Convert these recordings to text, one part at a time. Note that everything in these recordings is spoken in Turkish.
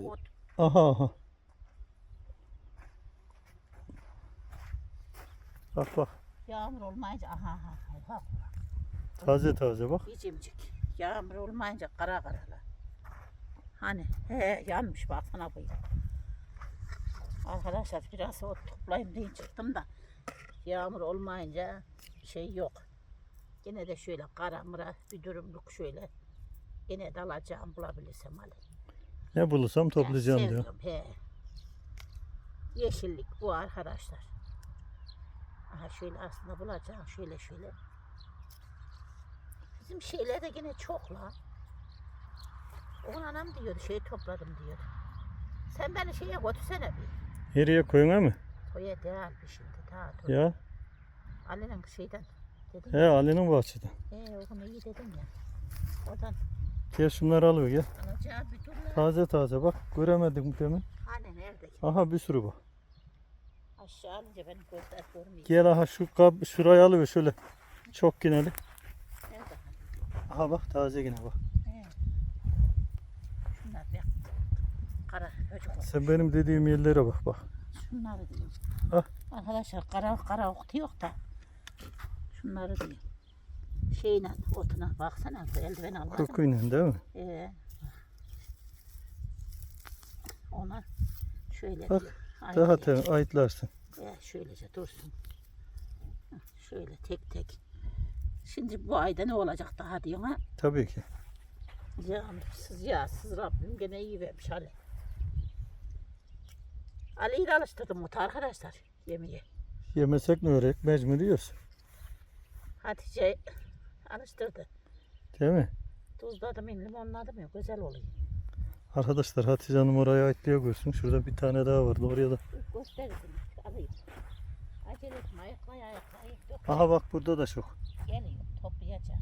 Ot. Aha aha. Bak bak. Yağmur olmayınca aha aha. aha. Taze taze bak. Yiyecimcik. Yağmur olmayınca kara karalar. Hani he yanmış baksana bu. Arkadaşlar biraz ot toplayayım diye çıktım da yağmur olmayınca şey yok. Yine de şöyle kara mıra bir durumluk şöyle. Yine de alacağım bulabilirsem Ali. Ne bulursam toplayacağım Ben diyor. He. Yeşillik bu arkadaşlar. Aha şöyle aslında bulacağım şöyle şöyle. Bizim şeyler de yine çok la. Oğlan anam diyordu şey topladım diyordu. Sen beni şeye götürsene bir. Nereye koyuna mı? Toya değil bir şimdi daha dur. Ya. Ali'nin şeyden dedim. He Ali'nin bahçeden. He oğlum iyi dedim ya. Oradan Gel şunları alıyor gel. alacağı. Taze taze bak. Göremedim demin. Hani nerede? Aha bir sürü bak. Aşağı alınca benim gözler görmüyor. Gel aha şu kap şurayı alıyor şöyle. Çok yineli. Nerede? Aha bak taze yine bak. He. Şunlar bir kara çocuk olmuş. Sen benim dediğim yerlere bak bak. Şunları diyeyim. Ah. Arkadaşlar kara kara oktu yok da. Şunları diyeyim. Şeyle otuna baksana eldiven almadım. Kokuyla değil mi? Ee, ona şöyle Bak, bir Daha te ayıtlarsın. Ee, şöylece dursun. Şöyle tek tek. Şimdi bu ayda ne olacak daha diyorsun ha? Tabii ki. Yağmursuz yağsız Rabbim gene iyi vermiş Ali. Ali'yi de alıştırdım mutlu arkadaşlar yemeğe. Yemesek ne örek mecbur yiyoruz. Hatice alıştırdı. Değil mi? Tuzladım, limonladım ya güzel oluyor. Arkadaşlar Hatice Hanım oraya ayıtlıyor görsün. Şurada bir tane daha vardı oraya da. Gösterirdim. Alayım. Acele etme ayaklaya. Yok, Aha bak burada da çok. Geliyor toplayacağım.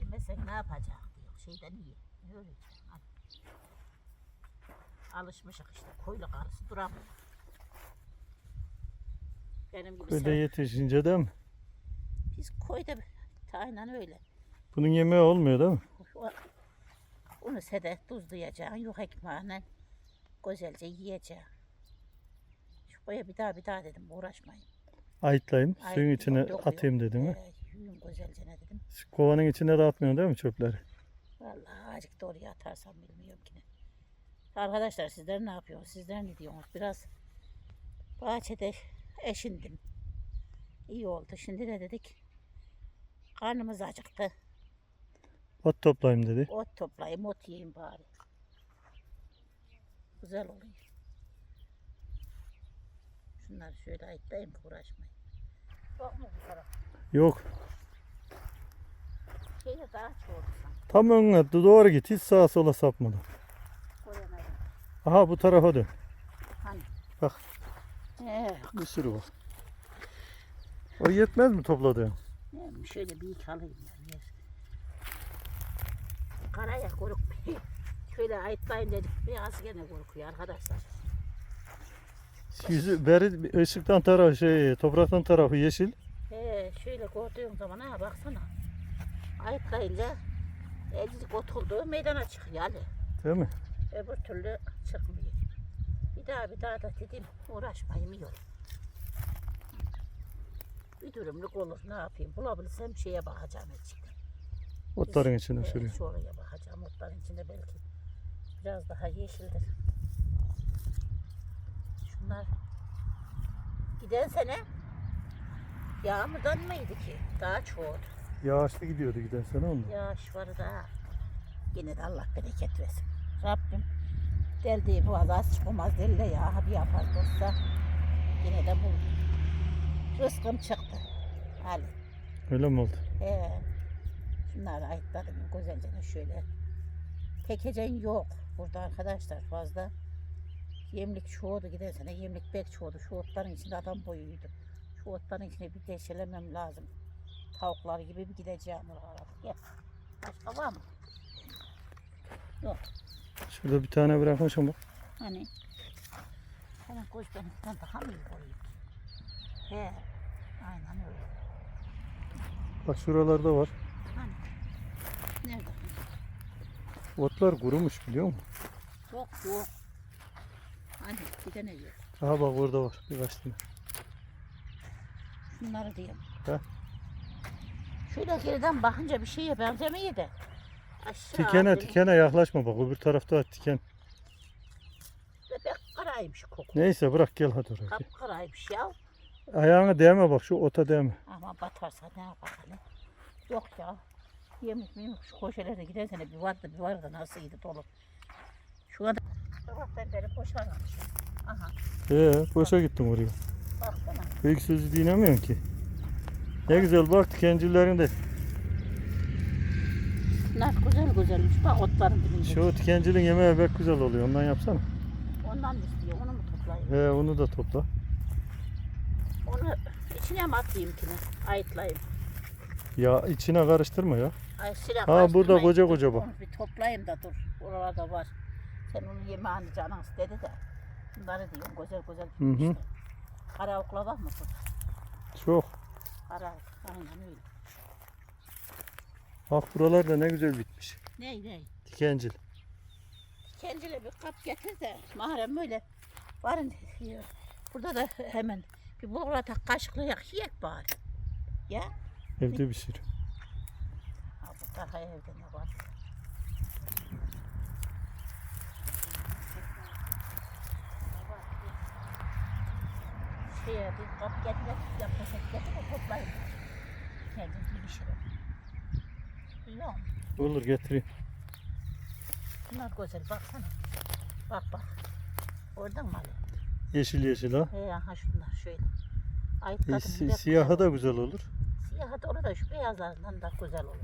Bilmesek ne yapacak diyor. Şeyden iyi. Ne Hadi. Alışmışık işte. Koylu karısı duramıyor. Benim gibi Köyde sen- yetişince değil mi? biz koyda aynen öyle. Bunun yemeği olmuyor değil mi? Onu sede tuzlayacaksın. Yok ekmeğine güzelce yiyeceksin. Şu koya bir daha bir daha dedim uğraşmayın. Ayıtlayayım. Ay, Suyun içine yok, atayım dedim mi? Ee, güzelce ne dedim. Kovanın içine de atmıyorsun değil mi çöpleri? Vallahi azıcık da oraya atarsam bilmiyorum ki ne. Arkadaşlar sizler ne yapıyorsunuz? Sizler ne diyorsunuz? Biraz bahçede eşindim. İyi oldu. Şimdi de dedik karnımız acıktı. Ot toplayayım dedi. Ot toplayayım, ot yiyeyim bari. Güzel oluyor. Şunları şöyle ayıtlayayım ki uğraşmayın. Yok mu bu taraf? Yok. Şeyde daha çoğu sanki. Tam önüne doğru git. Hiç sağa sola sapmadan. Koyamadım. Aha bu tarafa dön. Hani? Bak. Bir sürü var. O yetmez mi topladığın? Yani şöyle bir iki alayım yani. Karaya koruk. şöyle ayıtlayın dedik. Biraz gene korkuyor arkadaşlar. Yüzü beri ışıktan tarafı şey topraktan tarafı yeşil. He, şöyle gördüğün zaman ha baksana. Ayıtlayınca elcik oturduğu meydana çıkıyor Ali. Değil mi? Öbür türlü çıkmıyor. Daha bir daha da dedim uğraşmayayım olur. Bir durumluk olur ne yapayım bulabilirsem şeye bakacağım elcikten. Otların içine Evet, sürüyor. Şu oraya bakacağım. Otların içinde belki biraz daha yeşildir. Şunlar giden sene yağmurdan mıydı ki? Daha çoğu. Yağışlı gidiyordu giden sene onda. Yağış var da yine de Allah bereket versin. Rabbim deldiği bu az çıkmaz delle ya bir yapar olsa yine de bu rızkım çıktı. Ali. Öyle mi oldu? He. Şunları ayıtladım güzelce şöyle. Tekecen yok burada arkadaşlar fazla. Yemlik çoğudu giden sene yemlik pek çoğudu. Şu otların içinde adam boyuydu. Şu otların içine bir deşelemem lazım. Tavuklar gibi bir gideceğim oralara. Gel. Başka var mı? Yok. Şurada bir tane bırakmışım bak. Hani? Hemen koş benimden daha mı iyi koyayım? He. Aynen öyle. Bak şuralarda var. Hani? Nerede? Otlar kurumuş biliyor musun? Yok yok. Hani bir tane yok. Aha bak orada var birkaç tane. Şunları diyeyim. He. Geriden bakınca bir şeye benzemiyor de. Aşağı Tikene böyle tikene yaklaşma bak öbür tarafta tiken. Bebek karaymış koku. Neyse bırak gel hadi oraya. Kapkaraymış ya. Ayağına değme bak şu ota değme. Ama batarsa ne yapalım? Yok ya. Yemiş miymiş şu koşelerde gidersene bir vardı bir vardı nasıl yedi dolu. Şu anda sabahtan beri boşalmamış. Aha Ee boşa gittim oraya. baksana. Büyük sözü dinlemiyorsun ki. Ne güzel bak tikencilerin Bunlar güzel güzelmiş. Bak otların dibinde. Şu tikencinin yemeği pek güzel oluyor. Ondan yapsana. Ondan mı istiyor? Onu mu toplayayım? He onu da topla. Onu içine mi atayım kine? Ayıtlayayım. Ya içine karıştırma ya. Ay silah Ha, burada koca koca bak. Bir toplayayım da dur. Oralarda var. Sen onun yemeğini canın istedi de. Bunları diyorum güzel güzel gitmişler. Kara okla var mı burada? Çok. Kara aynen öyle. Bak buralar da ne güzel bitmiş. Ney ney? Tikencil. Kendine bir kap getir de mahrem böyle varın diyor. Burada da hemen bir bulgura da kaşıklayak yiyek bari. Ya. Evde sürü. Ha bu daha evde ne var? Şeye bir kap getir, yapmasak getir toplayın. Kendim bir pişirin. Musun? Olur getireyim. Bunlar güzel baksana. Bak bak. Oradan mı alayım? Yeşil yeşil ha. He ha şunlar şöyle. E, si- bir de siyahı da olur. güzel olur. Siyahı da orada şu beyazlarından da güzel olur.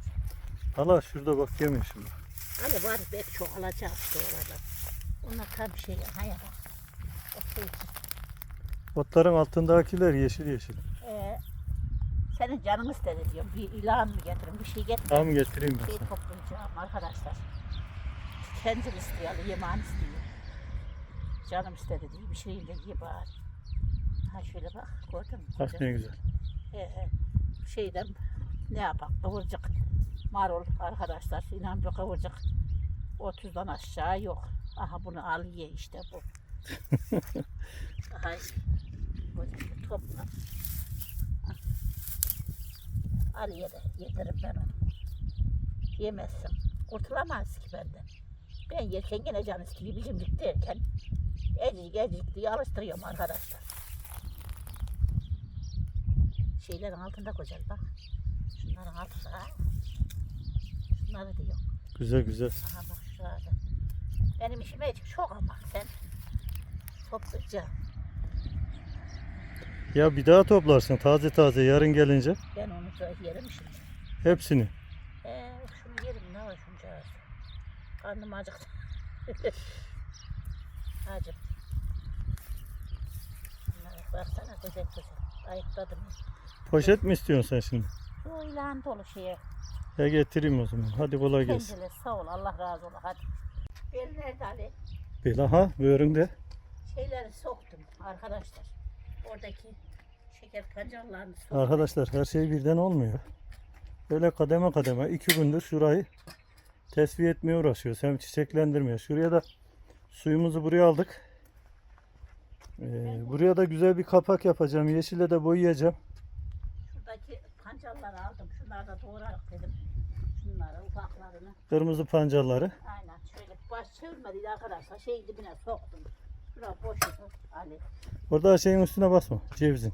Hala şurada bak yemiyor şimdi. Hani var belki çok alacak işte orada. Onlar tam şey ha ya bak. O şey için. Otların altındakiler yeşil yeşil. Senin canın istedi diyorum. Bir ilan mı getirin, bir şey getirin. Tamam getireyim ben Şey sana. toplayacağım arkadaşlar. Kendim istiyor, yemeğini istiyor. Canım istedi diye bir şeyin de ye bari. Ha şöyle bak, gördün mü? Bak ne güzel. Ee, şeyden ne yapak kıvırcık marul arkadaşlar inan bir kıvırcık 30'dan aşağı yok. Aha bunu al ye işte bu. Aha bir topla. Al ye de yedirim ben onu. Yemezsin. Kurtulamaz ki benden. Ben yerken gene can istiyor. Bizimlik derken ecik ecik diye alıştırıyorum arkadaşlar. Şeylerin altında güzel bak. Şunların altında. Şunları diyor. Güzel güzel. Aha bak şurada. Benim işime çok ama sen toplayacağım. Ya bir daha toplarsın taze taze yarın gelince. Ben onu da yerim şimdi. Hepsini. Ee, şunu yerim ne var şunca. Karnım acıktı. Bunlara baksana güzel güzel. Ayıkladım. Poşet mi istiyorsun sen şimdi? Bu ilan dolu şeye. Ya getireyim o zaman. Hadi kolay gelsin. Kendine sağ ol. Allah razı olsun. Hadi. Ben nerede Ali? Bir aha böğründe. Şeyleri soktum arkadaşlar. Oradaki şeker pancarlarını soktum. Arkadaşlar her şey birden olmuyor. Böyle kademe kademe iki gündür şurayı tesviye etmeye uğraşıyoruz. Hem çiçeklendirmeye. Şuraya da suyumuzu buraya aldık. Ee, buraya da güzel bir kapak yapacağım. Yeşile de boyayacağım. Şuradaki pancarları aldım. Şunları da doğrarak dedim. Şunları ufaklarını. Kırmızı pancarları. Aynen şöyle baş çevirmedi arkadaşlar. Şeyin dibine soktum. Ali. Orada şeyin üstüne basma. Cevizin.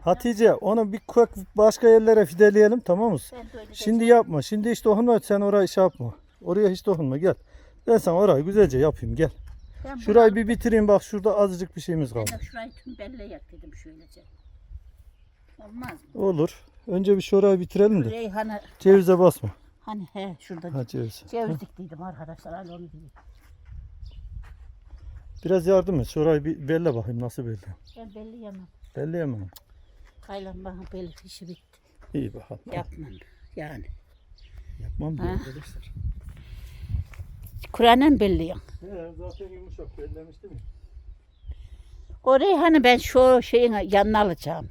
Hatice onu bir kök başka yerlere fideleyelim tamam mı? Şimdi yapma. Şimdi hiç dokunma. Sen orayı şey yapma. Oraya hiç dokunma. Gel. Ben sana orayı güzelce yapayım. Gel. Ben Şurayı bir bitireyim. Bak şurada azıcık bir şeyimiz kaldı. Ben de şurayı tüm belleyek dedim şöylece. Olmaz mı? Olur. Önce bir şurayı bitirelim de. Reyhanı Cevize basma. Hani he şurada Ha ceviz. ceviz diktiydim arkadaşlar. Ali onu diyeyim. Biraz yardım et. Şurayı bir belle bakayım nasıl belle. Ben belli yemem. Belleyemem. Kaylan bana belli işi bitti. İyi bakalım. Yapmam yani. Yapmam diyor arkadaşlar. Kur'an'ın belliyim. He, zaten yumuşak bellemiş değil mi? Orayı hani ben şu şeyin yanına alacağım.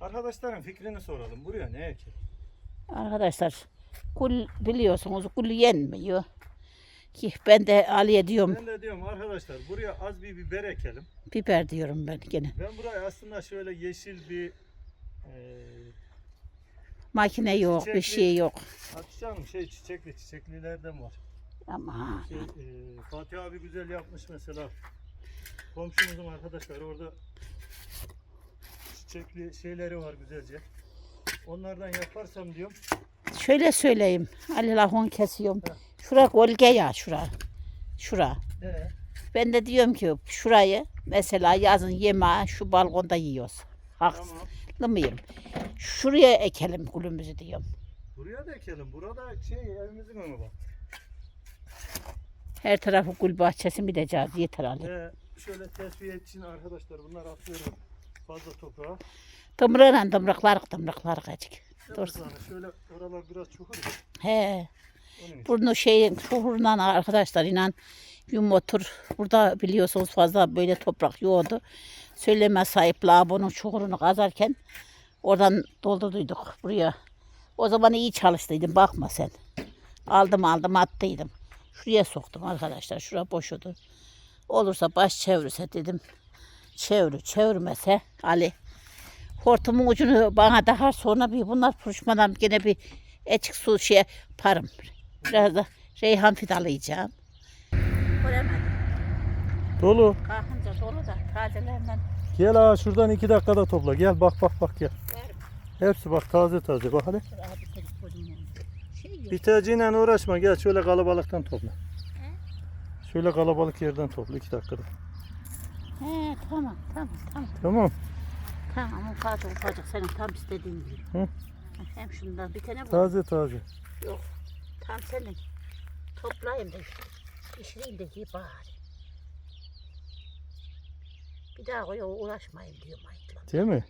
Arkadaşların fikrini soralım. Buraya ne ekelim? Arkadaşlar Kul biliyorsunuz kul yenmiyor. Ki ben de Ali'ye diyorum Ben de diyorum arkadaşlar buraya az bir biber ekelim. biber diyorum ben gene. Ben buraya aslında şöyle yeşil bir e, Makine yok, bir Çiçekli- şey yok. Hatice Hanım şey çiçekli çiçeklilerden var. Ama Şey, e, Fatih abi güzel yapmış mesela. Komşumuzun arkadaşlar orada çiçekli şeyleri var güzelce. Onlardan yaparsam diyorum. Şöyle söyleyeyim. Ali lahon kesiyorum. Şura gölge ya şura. Şura. Ee, Ben de diyorum ki şurayı mesela yazın yemeği şu balkonda yiyoruz. Haksız tamam. mıyım? Şuraya ekelim gülümüzü diyorum. Buraya da ekelim. Burada şey evimizin önü bak. Her tarafı gül bahçesi mi diyeceğiz yeter Ali. Ee, şöyle tesviye için arkadaşlar bunlar atıyorum fazla toprağa. Tımrığla tımrıklar tımrıklar kaçık. Yani şöyle oralar biraz çukur. He. Bunu şeyin çukurundan arkadaşlar inan yum otur. Burada biliyorsunuz fazla böyle toprak yoğdu. Söyleme sahipler bunun çukurunu kazarken oradan doldurduyduk buraya. O zaman iyi çalıştıydım bakma sen. Aldım aldım attıydım. Şuraya soktum arkadaşlar. Şura boşudu. Olursa baş çevirirse dedim. Çevir, çevirmese Ali. Hortumun ucunu bana daha sonra bir bunlar puruşmadan gene bir açık su şey yaparım. Biraz da reyhan fidalayacağım. Göremedim. Dolu. Kalkınca dolu da tazelerinden Gel ha şuradan iki dakikada topla. Gel bak bak bak gel. Hepsi bak taze taze bak hadi. Kolun Şey. Biteciyle uğraşma gel şöyle kalabalıktan topla. Şöyle kalabalık yerden topla iki dakikada. He tamam tamam tamam. Tamam. Tamam ufacık ufacık senin tam istediğin gibi. Hı. Hem şundan bir tane bu. Taze taze. Yok. Tam senin. Toplayayım da pişireyim de ye bari. Bir daha o uğraşmayayım diyorum ayıkla. Değil mi?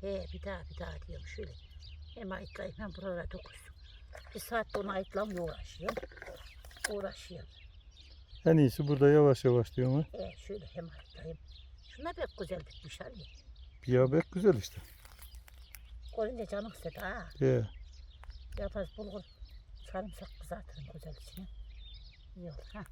He bir daha bir daha diyorum şöyle. Hem ayıklayayım hem buralara dokunsun. Bir saat onu ayıklamaya uğraşıyorum. Uğraşıyorum. En iyisi burada yavaş yavaş diyorum ha. He şöyle hem ayıklayayım. Şuna pek güzel bitmiş Ali. Bir yabek güzel işte. Görünce canım istedi ha. He. Biraz bulgur sarımsak kızartırım güzel içine. İyi olur ha.